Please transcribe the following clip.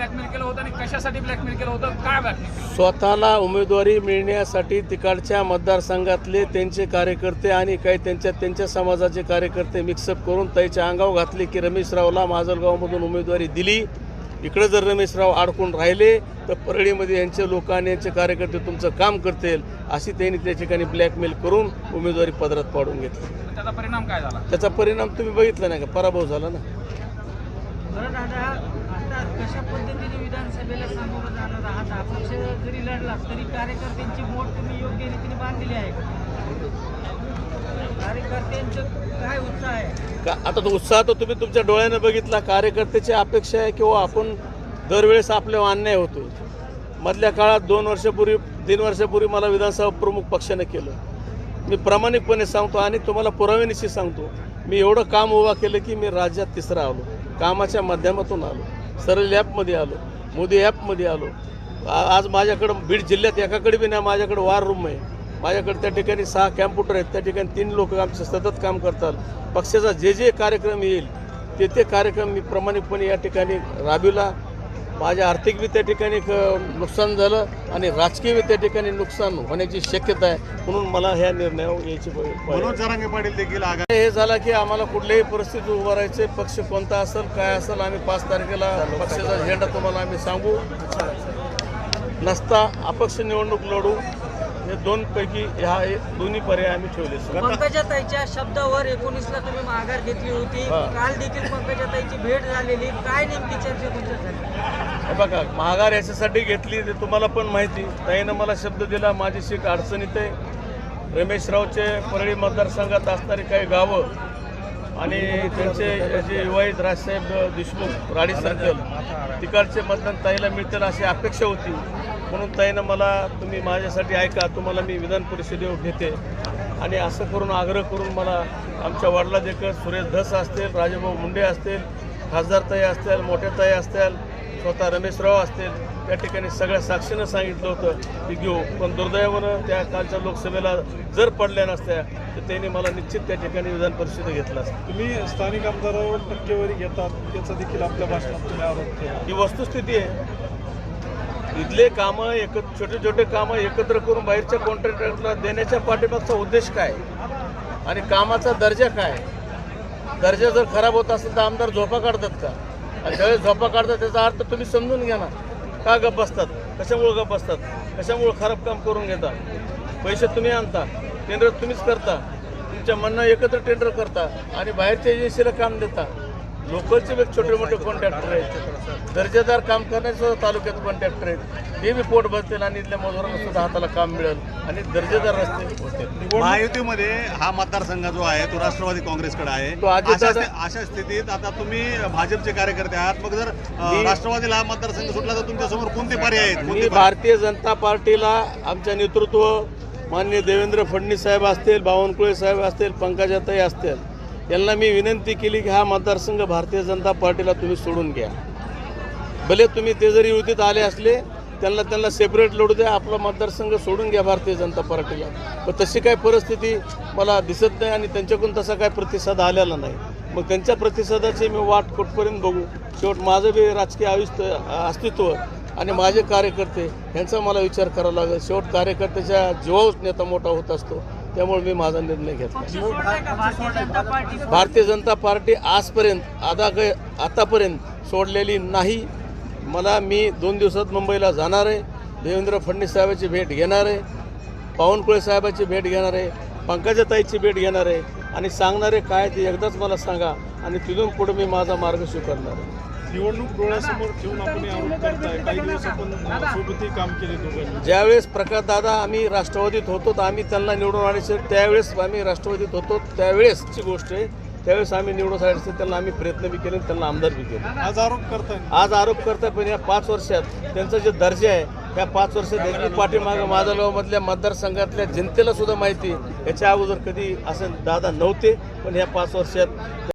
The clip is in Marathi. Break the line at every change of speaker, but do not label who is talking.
कशासाठी ब्लॅकमेल केलं होतं? काय ब्लॅकमेल केलं
स्वतःला उमेदवारी मिळण्यासाठी तिकडच्या मतदारसंघातले त्यांचे कार्यकर्ते आणि काही त्यांच्या त्यांच्या समाजाचे कार्यकर्ते मिक्सअप करून त्याच्या अंगावर घातले की रमेशरावला माजलगावमधून उमेदवारी दिली. इकडे जर रमेशराव अडकून राहिले तर परळीमध्ये यांचे लोक आणि यांचे कार्यकर्ते तुमचं काम करतील अशी त्यांनी त्या ठिकाणी ब्लॅकमेल करून उमेदवारी पदरात पाडून घेतली.
त्याचा परिणाम काय झाला?
त्याचा परिणाम तुम्ही बघितला नाही का? पराभव झाला ना?
बरं दादा आता कशा पद्धतीने विधानसभेला सामोरं जाणार आहात? अपक्ष जरी लढला तरी कार्यकर्त्यांची मोठ तुम्ही योग्य रीतीने बांधलेली आहे. कार्यकर्त्यांचं काय उत्साह आहे?
का आता तो उत्साह तर तुम्ही तुमच्या डोळ्याने बघितला. कार्यकर्त्याची अपेक्षा आहे किंवा हो, आपण दरवेळेस आपल्यावर अन्याय होतो. मधल्या काळात दोन वर्षापूर्वी तीन वर्षापूर्वी मला विधानसभा प्रमुख पक्षाने केलं. मी प्रामाणिकपणे सांगतो आणि तुम्हाला पुराव्यानिशी सांगतो. मी एवढं काम उभा केलं की मी राज्यात तिसरा आलो. कामाच्या माध्यमातून आलो. सरळ ॲपमध्ये आलो. मोदी ॲपमध्ये आलो. आज माझ्याकडं बीड जिल्ह्यात एकाकडे बी नाही माझ्याकडे वार रूम आहे. माझ्याकडे त्या ठिकाणी सहा कॅम्प्युटर आहेत. त्या ठिकाणी तीन लोक आमचे सतत काम करतात. पक्षाचा जे जे कार्यक्रम येईल ते ते कार्यक्रम मी प्रामाणिकपणे या ठिकाणी राबविला. माझ्या आर्थिक बी त्या ठिकाणी क- नुकसान झालं आणि राजकीय त्या ठिकाणी नुकसान होण्याची शक्यता आहे म्हणून मला ह्या निर्णयावर यायची
जरांगे पाटील देखील
हे झालं की आम्हाला कुठल्याही परिस्थितीत उभं राहायचे पक्ष कोणता असेल काय असेल आम्ही पाच तारखेला पक्षाचा झेंडा तुम्हाला आम्ही सांगू. नसता अपक्ष निवडणूक लढू. हे दोन पैकी ह्या दोन्ही पर्याय आम्ही ठेवले.
पंकजाताईच्या शब्दावर एकोणीसला तुम्ही माघार घेतली होती. काल देखील पंकजाताईची भेट झालेली. काय नेमकी चर्चा तुमच्यात झाली?
हे बघा महागार याच्यासाठी घेतली ते तुम्हाला पण माहिती. ताईनं मला शब्द दिला माझी शीट अडचणीत आहे. रमेशरावचे परळी मतदारसंघात असणारी काही गावं आणि त्यांचे जे युवाईत राजसाहेब देशमुख राडी सर्कल तिकडचे मतदान ताईला मिळतील अशी अपेक्षा होती. म्हणून ताईनं मला तुम्ही माझ्यासाठी ऐका तुम्हाला मी विधान परिषदेवर घेते. आणि असं करून आग्रह करून मला आमच्या वडिला देखत सुरेश धस असतील राजाभाऊ मुंडे असतील खासदार ताई असतील मोठ्या ताई असतील स्वतः रमेशराव असतील त्या ठिकाणी सगळ्या साक्षीनं सांगितलं होतं की घेऊ. पण दुर्दैवानं त्या कालच्या लोकसभेला जर पडल्या नसत्या तर त्यांनी मला निश्चित त्या ठिकाणी विधान परिषद घेतला असतं.
तुम्ही स्थानिक आमदारावर टक्केवारी घेतात त्याचा देखील आपल्या भाषणात तुम्ही आरोप
ही वस्तुस्थिती आहे. इथले कामं एकत्र छोटे छोटे कामं एकत्र करून बाहेरच्या कॉन्ट्रॅक्टरला देण्याच्या पाठीमागचा उद्देश काय? आणि कामाचा दर्जा काय? दर्जा जर खराब होत असेल तर आमदार झोपा काढतात का? आणि ज्यावेळेस झोपा काढतात त्याचा अर्थ तुम्ही समजून घ्या ना. का गप बसतात? कशामुळे गप बसतात? कशामुळे खराब काम करून घेता? पैसे तुम्ही आणता टेंडर तुम्हीच करता तुमच्या म्हणणं एकत्र टेंडर करता आणि बाहेरच्या एजन्सीला काम देता. लोकलचे बी छोटे मोठे कॉन्ट्रॅक्टर आहेत. दर्जेदार काम करणारे सुद्धा तालुक्यात कॉन्ट्रॅक्टर आहेत. ते बी पोट भरतील आणि इथल्या मजुरांना सुद्धा हाताला काम मिळेल आणि दर्जेदार रस्ते
महायुतीमध्ये हा मतदारसंघ जो आहे तो राष्ट्रवादी काँग्रेसकडे आहे.
तो अजित
अशा स्थितीत आता तुम्ही भाजपचे कार्यकर्ते आहात. मग जर राष्ट्रवादीला हा मतदारसंघ सुटला तर तुमच्यासमोर कोणते पर्याय आहेत?
भारतीय जनता पार्टीला आमच्या नेतृत्व माननीय देवेंद्र फडणवीस साहेब असतील बावनकुळे साहेब असतील पंकजाताई असतील. यांना मी विनंती केली की हा मतदारसंघ भारतीय जनता पार्टीला तुम्ही सोडून घ्या. भले तुम्ही ते जरी युतीत आले असले त्यांना त्यांना सेपरेट लढू द्या आपला मतदारसंघ सोडून घ्या भारतीय जनता पार्टीला. पण तशी काय परिस्थिती मला दिसत नाही आणि त्यांच्याकडून तसा काय प्रतिसाद आलेला नाही. मग त्यांच्या प्रतिसादाची मी वाट कुठपर्यंत बघू? शेवट माझं बी राजकीय आयुष्य अस्तित्व आणि माझे कार्यकर्ते यांचा मला विचार करावा लागेल. शेवट कार्यकर्त्याच्या जीवावर नेता मोठा होत असतो. त्यामुळे मी माझा निर्णय घेतला.
भारतीय जनता पार्टी
आजपर्यंत आता आतापर्यंत सोडलेली नाही. मला मी दोन दिवसात मुंबईला जाणार आहे. देवेंद्र फडणवीस साहेबांची भेट घेणार आहे. पावनकुळे साहेबांची भेट घेणार आहे. पंकजाताईची भेट घेणार आहे. आणि सांगणारे काय ते एकदाच मला सांगा. आणि तिथून पुढे मी माझा मार्ग स्वीकारणार आहे.
निवडणूक डोळ्यासमोर ठेवून आपण हे आरोप करताय काही दिवस आपण सोबतही काम केले दोघांनी.
ज्यावेळेस प्रकाश दादा आम्ही राष्ट्रवादीत होतो तर आम्ही त्यांना निवडून आणायचे. त्यावेळेस आम्ही राष्ट्रवादीत होतो. त्यावेळेसची गोष्ट आहे त्यावेळेस आम्ही निवडून आणायचे. त्यांना आम्ही प्रयत्न बी केले त्यांना आमदार बी केले.
आज आरोप करताय.
आज आरोप करताय पण या पाच वर्षात त्यांचा जे दर्जा आहे त्या पाच वर्षात त्यांनी पाठीमागं माझागावमधल्या मतदारसंघातल्या जनतेला सुद्धा माहिती आहे. याच्या अगोदर कधी असं दादा नव्हते पण ह्या पाच वर्षात